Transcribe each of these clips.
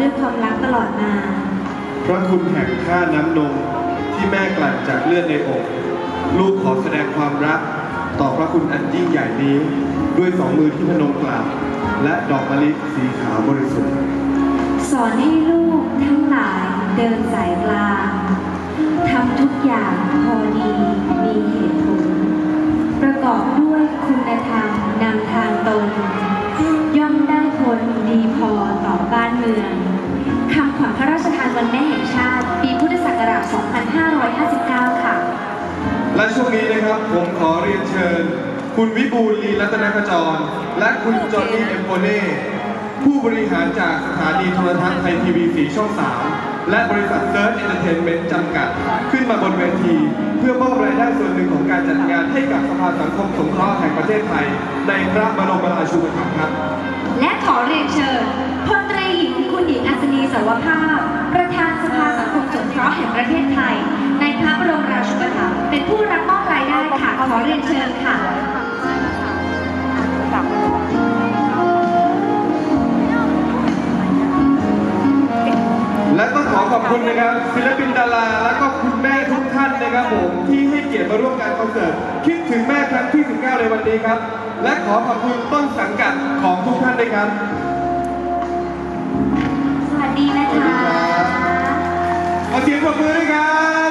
ด้วยความรักตลอดมาพระคุณแห่งข้าน้ำนมที่แม่กลั่นจากเลือดในอก ลูกขอแสดงความรัก ต่อพระคุณอันยิ่งใหญ่นี้ ด้วยสองมือที่พนมกราบและดอกมะลิสีขาวบริสุทธิ์ สอนให้ลูกทั้งหลายเดินสายกลางทำทุกอย่างพอดีมีเหตุผล ประกอบด้วยคุณธรรมนำทางตน ย่อมได้ผลดีพอต่อบ้านเมืองคำขวัญพระราชทานวันแม่แห่งชาติ ปีพุทธศักราช 2559 ค่ะ และช่วงนี้นะครับผมขอเรียนเชิญ คุณวิบูลลีรัตนขจร และคุณจอห์นนี่เอมโปเน่ผู้บริหารจากสถานีโทรทัศน์ไทยทีวีสีช่อง 3 และบริษัทเซิร์ชเอนเตอร์เทนเมนต์จำกัด ขึ้นมาบนเวที เพื่อมอบรายได้ส่วนหนึ่งของการจัดงานให้กับสภาสังคมสงเคราะห์แห่งประเทศไทย ในพระบรมราชูปถัมภ์ครับ ภาพ ประธานสภาสังคมสงเคราะห์แห่งประเทศไทย ในพระบรมราชูปถัมภ์เป็นผู้รับมอบรายได้ค่ะ ขอเรียนเชิญค่ะและต้องขอขอบคุณนะครับศิลปินดาราและก็คุณแม่ทุกท่านนะครับผมที่ให้เกียรติมาร่วมงานคอนเสิร์ตคิดถึงแม่ครั้งที่ 19 ในวันนี้ครับ และขอขอบคุณต้นสังกัดของทุกท่านด้วยครับ เสียงปรบมือด้วยครับ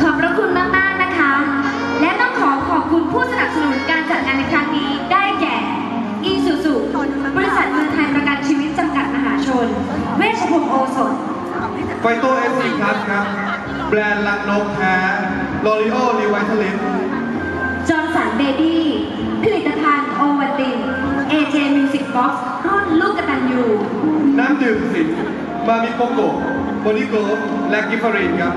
ขอบพระคุณมากๆนะคะ และต้องขอขอบคุณผู้สนับสนุนการจัดงานในครั้งนี้ได้แก่อีซูซูบริษัทเมืองไทยประกันชีวิตจำกัดมหาชน เวชพงศ์โอสถไฟโตเอสซีครับครับ แบรนด์ลังนกแท้ลอรีโอรีไวท์ลินจอร์นสันเบบี้ผลิตภัณฑ์โอวัลติน AJ Music Box รุ่นลูกกตันยูน้ำดื่มสิงมามิโกโกโบนิโกและกิฟฟารีนครับ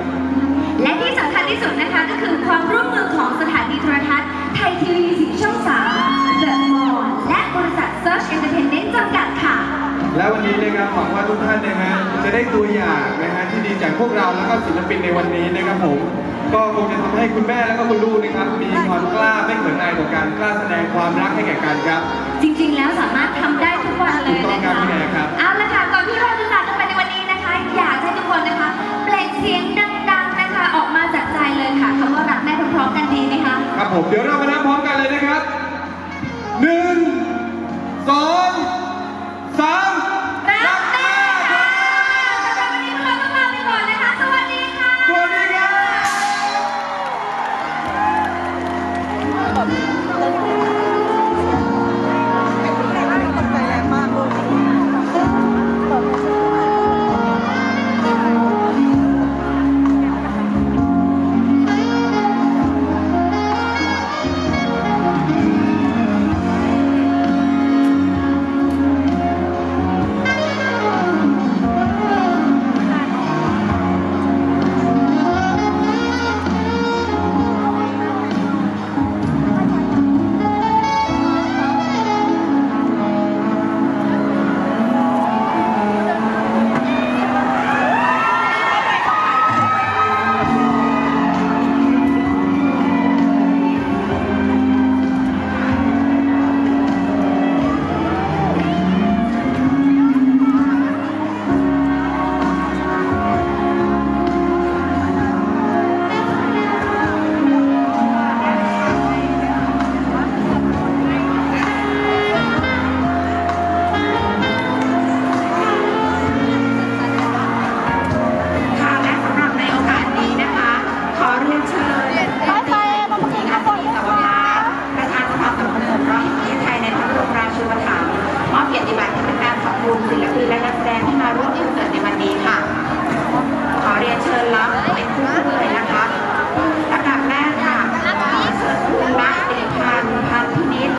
และที่สำคัญที่สุดนะคะก็คือความร่วมมือของสถานีโทรทัศน์ไทยทีวีสีช่อง3 The Mall และบริษัท Search Entertainment จำกัดค่ะ และวันนี้นะครับหวังว่าทุกท่านนะฮะจะได้ตัวอย่างนะฮะที่ดีจากพวกเราแล้วก็ศิลปินในวันนี้นะครับผม ก็คงจะทำให้คุณแม่แล้วก็คุณลูกนะครับ มีความกล้าไม่เหมือนอายต่อการกล้าแสดงความรักให้แก่กันครับ จริง ๆ แล้วสามารถทำได้ทุกวันเลยถูกต้องนะครัคะบพี่แนนครับ เอาละค่ะก่อนที่เราจะจากกันไปในวันนี้นะคะ อยากให้ทุกคนนะคะ เปล่งเสียงดัง ๆ นะคะ ออกมาจากใจเลยค่ะคำว่ารักแม่พร้อมๆกันดีไหมคะ ครับผมเดี๋ยวเรามานับพร้อมกันเลยนะครับหนึ่งสองสาม ต